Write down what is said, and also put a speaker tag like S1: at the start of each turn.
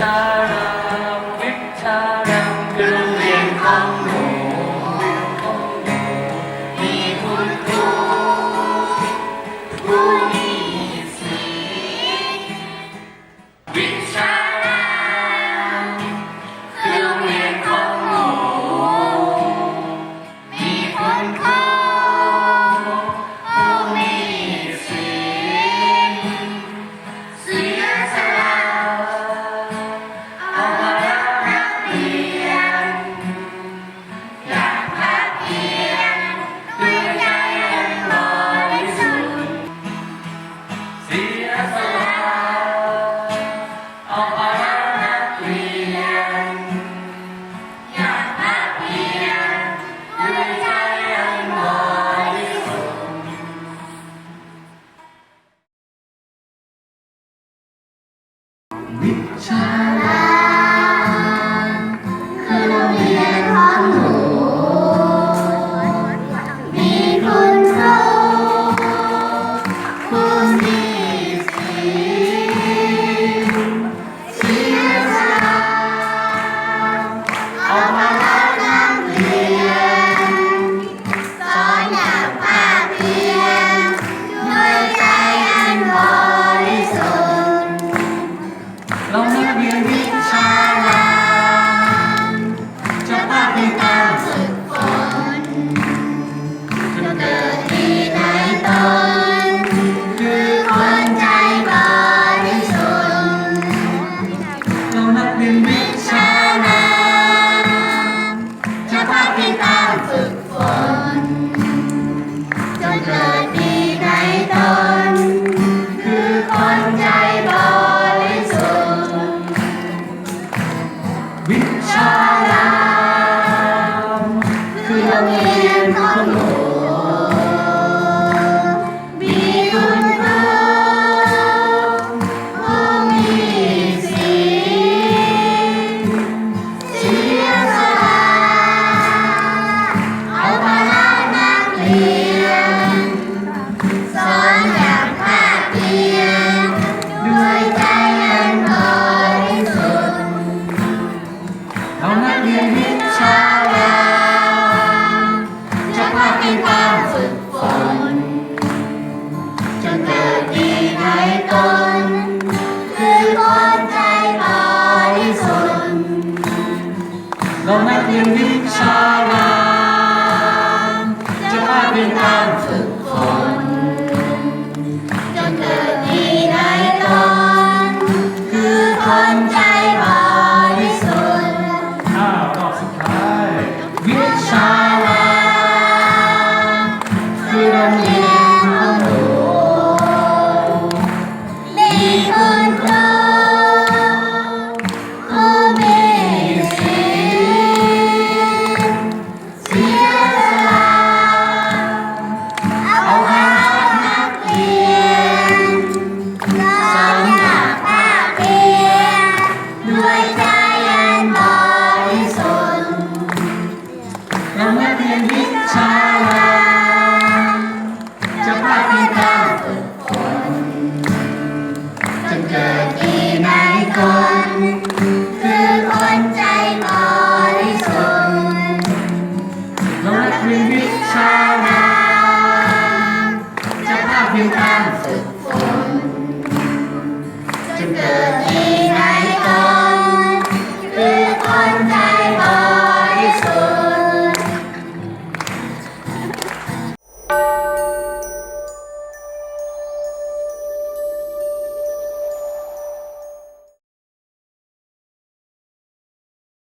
S1: Vicharam, Vicharam, Guru Yen Amno, Vihulto, Guni Si, Vicharam. ใช่ ชาว
S2: นาจะพาเป็
S1: นาฝึกฝน
S2: จนเกิดดีในตน คือคนใจบริทธิ์เรานักเรียนวิ
S1: ชา
S2: รา
S1: จะพาเป็นตาฝึก
S2: 다. you answered.